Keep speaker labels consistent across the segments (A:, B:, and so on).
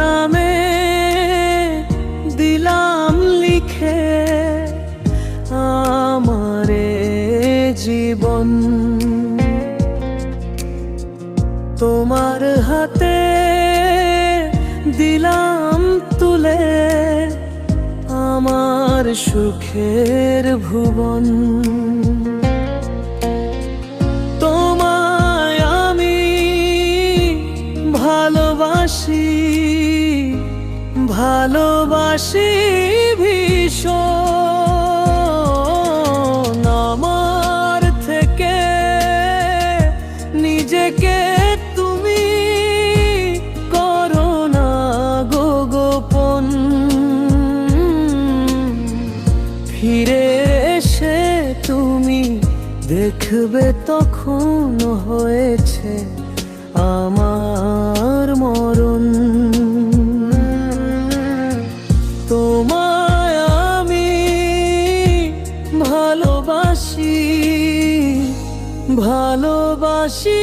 A: নামে দিলাম লিখে আমারে জীবন। তোমার হাতে দিলাম তুলে আমার সুখের ভুবন। তোমায় আমি ভালোবাসি। ভালোবাসি ভীষণ। আমার থেকে নিজেকে তুমি করো না গো গোপন। ফিরে এসে তুমি দেখবে তখন হয়েছে ভালোবাসি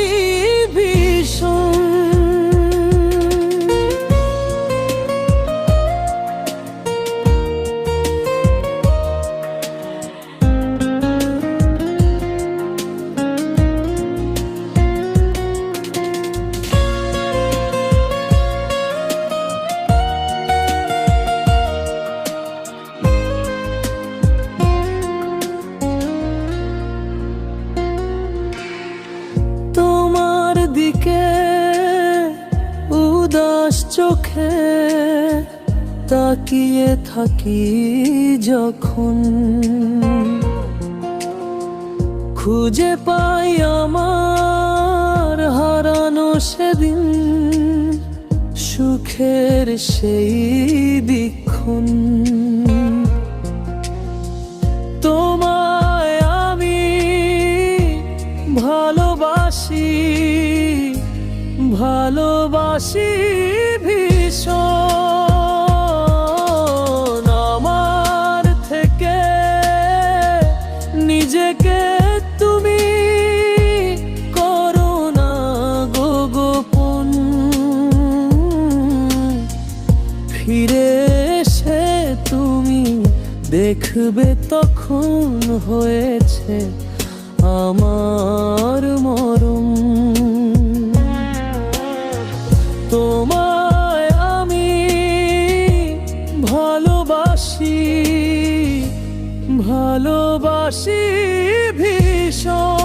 A: দিকে উদাস চোখে তাকিয়ে থাকি যখন। খুঁজে পাই আমার হারানো সেদিন সুখের সেই বিক্ষণ। ভালোবাসি ভীষণ আমার থেকে। নিজেকে তুমি করো না গোপন। ফিরে এসে তুমি দেখবে তখন হয়েছে আমার মরম ভালোবাসি ভীষণ।